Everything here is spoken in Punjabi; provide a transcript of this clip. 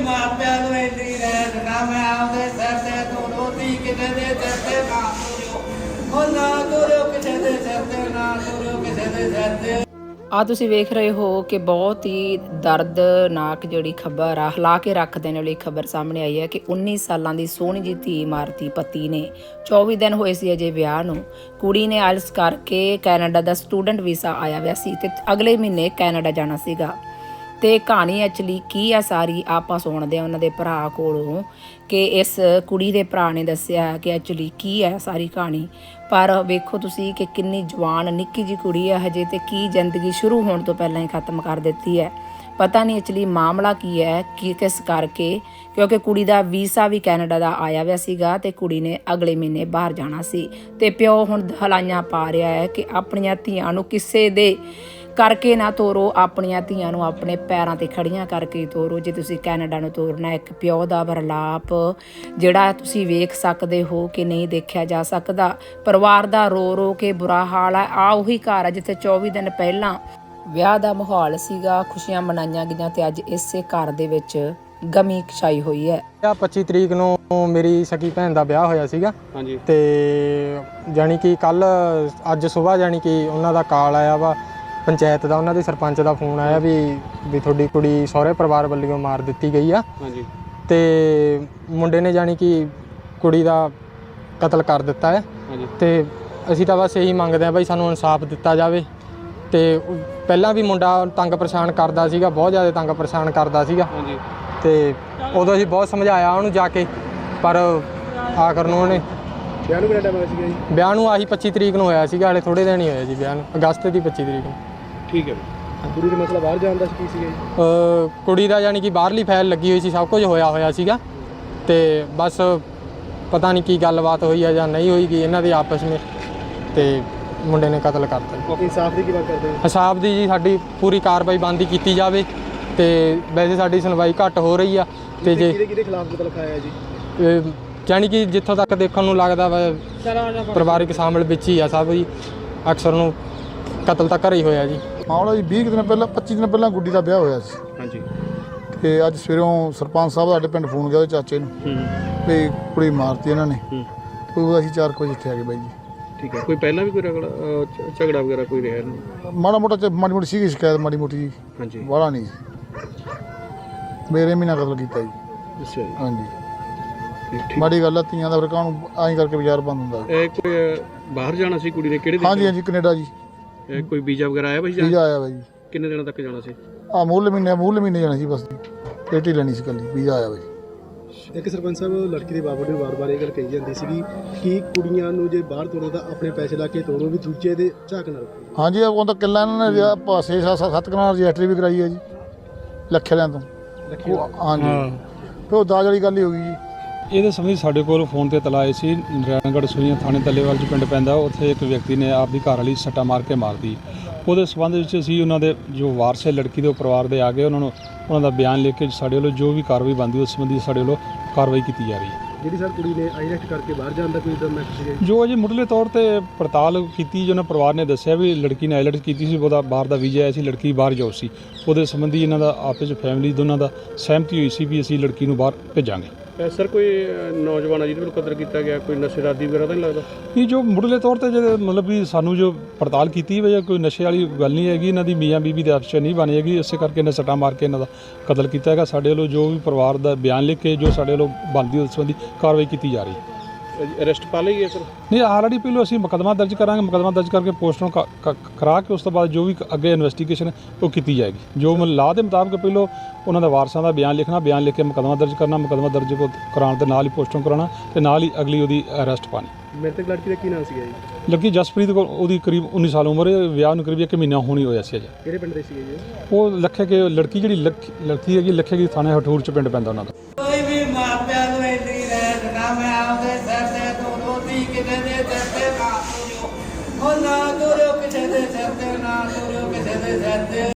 ਮਾਪਿਆਂ ਨੂੰ ਇੰਨੀ ਰਹਿਤ ਨਾ ਮੈਂ ਆਪਦੇ ਸਿਰ ਤੇ ਤੋਂ ਰੋਟੀ ਕਿਸੇ ਦੇ ਸਿਰ ਤੇ ਨਾ ਤੋਰਿਓ ਉਹ ਨਾ ਤੋਰਿਓ ਕਿਸੇ ਦੇ ਸਿਰ ਤੇ, ਨਾ ਤੋਰਿਓ ਕਿਸੇ ਦੇ ਸਿਰ ਤੇ। ਆ ਤੁਸੀਂ ਵੇਖ ਰਹੇ ਹੋ ਕਿ ਬਹੁਤ ਹੀ ਦਰਦਨਾਕ ਜਿਹੜੀ ਖਬਰ ਆ, ਹਿਲਾ ਕੇ ਰੱਖ ਦੇਣ ਵਾਲੀ ਖਬਰ ਸਾਹਮਣੇ ਆਈ ਹੈ ਕਿ 19 ਸਾਲਾਂ ਦੀ ਸੋਹਣੀ ਜੀ ਧੀ ਮਾਰਤੀ ਪਤੀ ਨੇ। 24 ਦਿਨ ਹੋਏ ਸੀ ਅਜੇ ਵਿਆਹ ਨੂੰ। ਕੁੜੀ ਨੇ ਆਇਲਸ ਕਰਕੇ ਕੈਨੇਡਾ ਦਾ ਸਟੂਡੈਂਟ ਵੀਜ਼ਾ ਆਇਆ ਹੋਇਆ ਸੀ ਤੇ ਅਗਲੇ ਮਹੀਨੇ ਕੈਨੇਡਾ ਜਾਣਾ ਸੀਗਾ। ਤੇ ਕਹਾਣੀ ਐਕਚੁਅਲੀ ਕੀ ਆ ਸਾਰੀ, ਆਪਾਂ ਸੁਣਦੇ ਆ ਉਹਨਾਂ ਦੇ ਭਰਾ ਕੋਲੋਂ ਕਿ ਇਸ ਕੁੜੀ ਦੇ ਭਰਾ ਨੇ ਦੱਸਿਆ ਕਿ ਐਕਚੁਅਲੀ ਕੀ ਹੈ ਸਾਰੀ ਕਹਾਣੀ। ਪਰ ਵੇਖੋ ਤੁਸੀਂ ਕਿ ਕਿੰਨੀ ਜਵਾਨ, ਨਿੱਕੀ ਜੀ ਕੁੜੀ ਹੈ ਹਜੇ ਤੇ ਕੀ ਜ਼ਿੰਦਗੀ ਸ਼ੁਰੂ ਹੋਣ ਤੋਂ ਪਹਿਲਾਂ ਹੀ ਖਤਮ ਕਰ ਦਿੱਤੀ ਹੈ। ਪਤਾ ਨਹੀਂ ਐਕਚੁਅਲੀ ਮਾਮਲਾ ਕੀ ਹੈ, ਕੀ ਕਿਸ ਕਰਕੇ, ਕਿਉਂਕਿ ਕੁੜੀ ਦਾ ਵੀਜ਼ਾ ਵੀ ਕੈਨੇਡਾ ਦਾ ਆਇਆ ਹੋਇਆ ਸੀਗਾ ਤੇ ਕੁੜੀ ਨੇ ਅਗਲੇ ਮਹੀਨੇ ਬਾਹਰ ਜਾਣਾ ਸੀ। ਤੇ ਪਿਓ ਹੁਣ ਹਲਾਈਆਂ ਪਾ ਰਿਹਾ ਹੈ ਕਿ ਆਪਣੀਆਂ ਧੀਆਂ ਨੂੰ ਕਿਸੇ ਦੇ ਕਰਕੇ ਨਾ ਤੋਰੋ ਆਪਣੀਆਂ ਧੀਆਂ ਨੂੰ ਆਪਣੇ ਪੈਰਾਂ ਤੇ ਖੜੀਆਂ ਕਰਕੇ ਤੋਰੋ। ਜੇ ਤੁਸੀਂ ਕੈਨੇਡਾ ਨੂੰ ਤੋਰਨਾ ਇੱਕ ਪਿਓ ਦਾ ਵਰਲਾਪ ਜਿਹੜਾ ਤੁਸੀਂ ਵੇਖ ਸਕਦੇ ਹੋ ਕਿ ਨਹੀਂ ਦੇਖਿਆ ਜਾ ਸਕਦਾ। ਪਰਿਵਾਰ ਦਾ ਰੋ ਰੋ ਕੇ ਬੁਰਾ ਹਾਲ ਹੈ ਆ ਉਹੀ ਘਰ ਹੈ ਜਿੱਥੇ 24 ਦਿਨ ਪਹਿਲਾਂ ਵਿਆਹ ਦਾ ਮਾਹੌਲ ਸੀਗਾ ਖੁਸ਼ੀਆਂ ਮਨਾਈਆਂ ਗਈਆਂ ਤੇ ਅੱਜ ਇਸੇ ਘਰ ਦੇ ਵਿੱਚ ਗਮੀ ਛਾਈ ਹੋਈ ਹੈ। ਆ 25 ਤਰੀਕ ਨੂੰ ਮੇਰੀ ਸਕੀ ਭੈਣ ਦਾ ਵਿਆਹ ਹੋਇਆ ਸੀਗਾ। ਹਾਂਜੀ। ਤੇ ਜਾਣੀ ਕਿ ਕੱਲ ਅੱਜ ਸਵੇਰ ਜਾਣੀ ਕਿ ਉਹਨਾਂ ਦਾ ਕਾਲ ਆਇਆ ਵਾ ਪੰਚਾਇਤ ਦਾ ਉਹਨਾਂ ਦੇ ਸਰਪੰਚ ਦਾ ਫੋਨ ਆਇਆ ਵੀ ਵੀ ਤੁਹਾਡੀ ਕੁੜੀ ਸਹੁਰੇ ਪਰਿਵਾਰ ਵੱਲੋਂ ਮਾਰ ਦਿੱਤੀ ਗਈ ਆ। ਹਾਂਜੀ। ਤੇ ਮੁੰਡੇ ਨੇ ਜਾਣੀ ਕਿ ਕੁੜੀ ਦਾ ਕਤਲ ਕਰ ਦਿੱਤਾ ਹੈ ਹਾਂਜੀ। ਤੇ ਅਸੀਂ ਤਾਂ ਬਸ ਇਹੀ ਮੰਗਦੇ ਆ ਬਈ ਸਾਨੂੰ ਇਨਸਾਫ ਦਿੱਤਾ ਜਾਵੇ। ਤੇ ਪਹਿਲਾਂ ਵੀ ਮੁੰਡਾ ਤੰਗ ਪਰੇਸ਼ਾਨ ਕਰਦਾ ਸੀਗਾ ਬਹੁਤ ਜ਼ਿਆਦਾ ਤੰਗ ਪਰੇਸ਼ਾਨ ਕਰਦਾ ਸੀਗਾ। ਹਾਂਜੀ। ਤੇ ਉਦੋਂ ਅਸੀਂ ਬਹੁਤ ਸਮਝਾਇਆ ਉਹਨੂੰ ਜਾ ਕੇ ਪਰ ਆਖਰ ਨੂੰ ਉਹਨੇ ਵਿਆਹ ਨੂੰ ਕਿਹੜਾ ਟਾਈਮ ਹੋਇਆ ਸੀਗਾ ਜੀ? ਵਿਆਹ ਨੂੰ ਆਹੀ 25 ਤਰੀਕ ਨੂੰ ਹੋਇਆ ਸੀਗਾ ਹਲੇ ਥੋੜੇ ਦਿਨ ਹੀ ਹੋਇਆ ਜੀ ਵਿਆਹ ਨੂੰ ਅਗਸਤ ਦੀ 25 ਤਰੀਕ ਨੂੰ। ਠੀਕ ਹੈ ਕੁੜੀ ਦਾ ਮਸਲਾ ਬਾਹਰ ਜਾਣ ਦਾ ਕੀ ਸੀਗਾ ਜੀ? ਅ, ਕੁੜੀ ਦਾ ਯਾਨੀ ਕਿ ਬਾਹਰਲੀ ਫਾਈਲ ਲੱਗੀ ਹੋਈ ਸੀ ਸਭ ਕੁਝ ਹੋਇਆ ਹੋਇਆ ਸੀਗਾ। ਤੇ ਬਸ ਪਤਾ ਨਹੀਂ ਕੀ ਗੱਲਬਾਤ ਹੋਈ ਆ ਜਾਂ ਨਹੀਂ ਹੋਈਗੀ ਇਹਨਾਂ ਦੇ ਆਪਸ ਵਿੱਚ। ਤੇ ਮੁੰਡੇ ਨੇ ਕਤਲ ਕਰਤਾ ਜੀ। ਇਨਸਾਫ ਦੀ ਕੀ ਬਾਤ ਕਰਦੇ ਹੋ? ਹਿਸਾਬ ਦੀ ਜੀ ਸਾਡੀ ਪੂਰੀ ਕਾਰਵਾਈ ਬੰਦੀ ਕੀਤੀ ਜਾਵੇ। ਤੇ ਵੈਸੇ ਸਾਡੀ ਸੁਣਵਾਈ ਘੱਟ ਹੋ ਰਹੀ ਆ। ਤੇ ਜੇ ਕਿਹਦੇ ਕਿਹਦੇ ਖਿਲਾਫ ਕਤਲ ਖਾਇਆ ਜੀ? ਯਾਨੀ ਕਿ ਜਿੱਥੋਂ ਤੱਕ ਦੇਖਣ ਨੂੰ ਲੱਗਦਾ ਵਾ ਪਰਿਵਾਰਿਕ ਸ਼ਾਮਲ ਵਿੱਚ ਹੀ ਆ ਸਭ ਜੀ। ਅਕਸਰ ਨੂੰ ਕਤਲ ਤਾਂ ਘਰੇ ਹੀ ਹੋਇਆ ਜੀ। ਮਾਮਲਾ ਜੀ 20 ਕੁ ਦਿਨ ਪਹਿਲਾਂ 25 ਦਿਨ ਪਹਿਲਾਂ ਗੁੱਡੀ ਦਾ ਵਿਆਹ ਹੋਇਆ ਸੀ। ਹਾਂਜੀ। ਤੇ ਅੱਜ ਸਵੇਰੋਂ ਸਰਪੰਚ ਸਾਹਿਬ ਸਾਡੇ ਪਿੰਡ ਫੋਨ ਗਿਆ ਉਹਦੇ ਚਾਚੇ ਨੂੰ ਹੂੰ। ਵੀ ਕੁੜੀ ਮਾਰਤੀ ਇਹਨਾਂ ਨੇ। ਹੂੰ। ਉਹ ਅਸੀਂ 4 ਵਜੇ ਇੱਥੇ ਆ ਗਏ ਬਾਈ ਜੀ। ਠੀਕ ਹੈ। ਕੋਈ ਪਹਿਲਾਂ ਵੀ ਕੋਈ ਰਗੜਾ ਅਹ, ਝ- ਝਗੜਾ ਵਗੈਰਾ ਕੋਈ ਰਿਹਾ ਨਹੀਂ ਮਾੜਾ ਮੋਟਾ ਚ- ਮਾੜੀ ਮੋਟੀ ਸੀਗੀ ਸ਼ਿਕਾਇਤ ਮਾੜੀ ਮੋਟੀ ਜੀ ਹਾਂਜੀ। ਵਾਲਾ ਨਹੀਂ ਸੀ। ਮੇਰੇ ਮਹੀਨਾ ਕਤਲ ਕੀਤਾ ਜੀ। ਅੱਛਾ ਜੀ। ਹਾਂਜੀ। ਠੀਕ- ਠੀਕ। ਮਾੜੀ ਗੱਲ ਆ ਧੀਆਂ ਦਾ ਫਿਰ ਕਾਹਨੂੰ ਐਂ ਕਰਕੇ ਬਾਜ਼ਾਰ ਬੰਦ ਹੁੰਦਾ। ਜੀ। ਇਹ ਕੋਈ ਅਹ, ਬਾਹਰ ਜਾਣਾ ਸੀ ਕੁੜੀ ਨੇ ਕਿਹੜੇ ਦੇਸ਼ ਹਾਂਜੀ ਹਾਂਜੀ ਕੈਨੇਡਾ ਜੀ। ਇਹ ਕੋਈ ਵੀਜ਼ਾ ਵਗੈਰਾ ਆਇਆ ਭਾਈ ਵੀਜ਼ਾ ਆਇਆ ਬਾਈ। ਕਿੰਨੇ ਦਿਨਾਂ ਤੱਕ ਜਾਣਾ ਸੀ? ਆ ਮੂਲ ਮਹੀਨੇ ਮੂਲ ਮਹੀਨੇ ਜਾਣਾ ਸੀ ਬਸ। ਪੇਟੀ ਲੈਣੀ ਸੀ ਕੱਲੀ ਵੀਜ਼ਾ ਆਇਆ ਬਾਈ। ਇੱਕ ਸਰਪੰਚ ਸਾਹਿਬ ਲੜਕੀ ਦੇ ਬਾਬਾ ਨੂੰ ਵਾਰ-ਵਾਰ ਇਹ ਗੱਲ ਕਹੀ ਜਾਂਦੀ ਸੀਗੀ ਕਿ ਕੁੜੀਆਂ ਨੂੰ ਜੇ ਬਾਹਰ ਤੋਰੋ ਤਾਂ ਆਪਣੇ ਪੈਸੇ ਲਾ ਕੇ ਤੋਰੋ ਵੀ ਦੂਜੇ ਦੇ ਝਾਕ ਨਾ ਰੱਖੋ ਹਾਂਜੀ ਉਹ ਤਾਂ ਕਿੱਲਾ ਇਹਨਾਂ ਨੇ ਪਾਸੇ ਸੱਤ ਕਨਾਲ ਰਜਿਸਟਰੀ ਵੀ ਕਰਾਈ ਹੈ ਜੀ ਲੱਖੇ ਲੈਣ ਤੋਂ। ਉਹ- ਹਾਂਜੀ। ਤੇ ਉਹ ਦਾਜ ਵਾਲੀ ਗੱਲ ਹੀ ਹੋ ਗਈ ਜੀ। ਇਹਦੇ ਸੰਬੰਧੀ ਸਾਡੇ ਕੋਲ ਫੋਨ ਤੇ ਤਲਾ ਆਈ ਸੀ। ਨਰਾਇਣਗੜ੍ਹ ਸੂਈਆਂ ਥਾਣੇ ਤੱਲੇਵਾਲ ਚ ਪਿੰਡ ਪੈਂਦਾ ਉੱਥੇ ਇੱਕ ਵਿਅਕਤੀ ਨੇ ਆਪਦੀ ਘਰ ਵਾਲੀ ਸੱਟਾ ਮਾਰ ਕੇ ਮਾਰਦੀ ਉਹਦੇ ਸਬੰਧ ਵਿੱਚ ਅਸੀਂ ਉਹਨਾਂ ਦੇ ਜੋ ਵਾਰਸ ਹੈ ਲੜਕੀ ਦੇ ਪਰਿਵਾਰ ਦੇ ਆ ਗਏ। ਉਹਨਾਂ ਨੂੰ ਉਹਨਾਂ ਦਾ ਬਿਆਨ ਲਿਖ ਕੇ ਸਾਡੇ ਵੱਲੋਂ ਜੋ ਵੀ ਕਾਰਵਾਈ ਬਣਦੀ ਉਸ ਸੰਬੰਧੀ ਸਾਡੇ ਵੱਲੋਂ ਕਾਰਵਾਈ ਕੀਤੀ ਜਾ ਰਹੀ ਹੈ। ਜਿਹੜੀ ਸਰ ਕੁੜੀ ਨੇ ਆਈਲੈਟ ਕਰਕੇ ਬਾਹਰ ਜਾਣ ਦਾ ਕੋਈ ਦਾ ਮੈਸੇਜ ਜੀ? ਅਜੇ ਮੁੱਢਲੇ ਤੌਰ ਤੇ ਪੜਤਾਲ ਕੀਤੀ ਜੋ ਉਹਨਾਂ ਪਰਿਵਾਰ ਨੇ ਦੱਸਿਆ ਵੀ ਲੜਕੀ ਨੇ ਆਈਲੈਟਸ ਕੀਤੀ ਸੀ ਉਹਦਾ ਬਾਹਰ ਦਾ ਵੀਜ਼ਾ ਆਇਆ ਸੀ ਲੜਕੀ ਬਾਹਰ ਜਾਊ ਸੀ। ਉਹਦੇ ਸੰਬੰਧੀ ਇਹਨਾਂ ਦਾ ਆਪਸ ਵਿੱਚ ਫੈਮਿਲੀ ਦੋਨਾਂ ਦਾ ਸਹਿਮਤੀ ਹੋਈ ਸੀ ਵੀ ਅਸੀਂ ਲੜਕੀ ਨੂੰ ਬਾਹਰ ਭੇਜਾਂਗੇ। ਸਰ, ਕੋਈ ਨੌਜਵਾਨ ਆ ਜਿਹਦੇ ਵੱਲੋਂ ਕਤਲ ਕੀਤਾ ਗਿਆ? ਕੋਈ ਨਸ਼ੇ ਦਾ ਆਦੀ ਵਗੈਰਾ ਤਾਂ ਨਹੀਂ ਲੱਗਦਾ? ਇਹ ਜੋ ਮੁੱਢਲੇ ਤੌਰ ਤੇ ਜਿਹੜੇ ਮਤਲਬ ਵੀ ਸਾਨੂੰ ਜੋ ਪੜਤਾਲ ਕੀਤੀ ਵਜਾ ਕੋਈ ਨਸ਼ੇ ਵਾਲੀ ਗੱਲ ਨਹੀਂ ਹੈਗੀ, ਇਹਨਾਂ ਦੀ ਮੀਆਂ ਬੀਬੀ ਦੇ ਆਪਸ ਨਹੀਂ ਬਣੀ ਹੈਗੀ, ਇਸੇ ਕਰਕੇ ਇਹਨਾਂ ਸੱਟਾਂ ਮਾਰ ਕੇ ਇਹਨਾਂ ਦਾ ਕਤਲ ਕੀਤਾ ਹੈਗਾ। ਸਾਡੇ ਵੱਲੋਂ ਜੋ ਵੀ ਪਰਿਵਾਰ ਦਾ ਬਿਆਨ ਲਿਖ ਕੇ ਜੋ ਸਾਡੇ ਵੱਲੋਂ ਬਣਦੀ ਉਸ ਸੰਬੰਧੀ ਕਾਰਵਾਈ ਕੀਤੀ ਜਾ ਰਹੀ ਹੈ। ਅਰੈਸਟ ਪਾ ਲਈ ਹੈ ਸਰ ਨਹੀਂ ਆਲਰੇਡੀ ਪਹਿਲਾਂ ਅਸੀਂ ਮੁਕੱਦਮਾ ਦਰਜ ਕਰਾਂਗੇ ਮੁਕੱਦਮਾ ਦਰਜ ਕਰਕੇ ਪੋਸਟਮਾਰਟਮ ਕਰਾ ਕੇ ਉਸ ਤੋਂ ਬਾਅਦ ਜੋ ਵੀ ਅੱਗੇ ਇਨਵੈਸਟੀਗੇਸ਼ਨ ਉਹ ਕੀਤੀ ਜਾਏਗੀ। ਜੋ ਲਾਅ ਦੇ ਮੁਤਾਬਕ ਪਹਿਲਾਂ ਉਹਨਾਂ ਦੇ ਵਾਰਸਾਂ ਦਾ ਬਿਆਨ ਲਿਖਣਾ ਬਿਆਨ ਲਿਖ ਕੇ ਮੁਕੱਦਮਾ ਦਰਜ ਕਰਨਾ ਮੁਕੱਦਮਾ ਦਰਜ ਕੋ- ਕਰਾਉਣ ਦੇ ਨਾਲ ਹੀ ਪੋਸਟਮਾਰਟਮ ਕਰਾਉਣਾ ਤੇ ਨਾਲ ਹੀ ਅਗਲੀ ਉਹਦੀ ਅਰੈਸਟ ਪਾਣੀ। ਮ੍ਰਿਤਕ ਲੜਕੀ ਦਾ ਕੀ ਨਾਮ ਸੀਗਾ ਜੀ? ਲੱਗੀ ਜਸਪ੍ਰੀਤ ਕੋਲ ਉਹਦੀ ਕਰੀਬ 19 ਸਾਲ ਉਮਰ ਹੈ ਵਿਆਹ ਨੂੰ ਕਰੀਬ ਇੱਕ ਮਹੀਨਾ ਹੋਣੀ ਹੋਇਆ ਸੀ ਅਜੇ। ਕਿਹੜੇ ਪਿੰਡ ਦੇ ਸੀਗੇ ਜੀ ਉਹ ਲੱਖੇ ਕੇ ਲੜਕੀ ਜਿਹੜੀ ਲੱਖ- ਲੜਕੀ ਹੈਗੀ ਲੱਖੇ ਕੀ ਥਾਣੇ ਹਠੂਰ ਚ ਪਿੰਡ ਪੈਂਦਾ ਉਹਨਾਂ ਦਾ। ਕੋਈ ਵੀ ਮਾਪਿਆਂ ਨੂੰ ਇੰਨੀ ਰਹਿਤ ਨਾ ਮੈਂ ਆਪਦੇ ਸਿਰ ਕਿਸੇ ਦੇ ਸਿਰ ਤੇ ਨਾ ਤੋਰਿਓ ਉਹ ਨਾ ਤੋਰਿਓ ਕਿਸੇ ਦੇ ਸਿਰ ਤੇ ਨਾ ਤੋਰਿਓ ਕਿਸੇ ਦੇ ਸਿਰ ਤੇ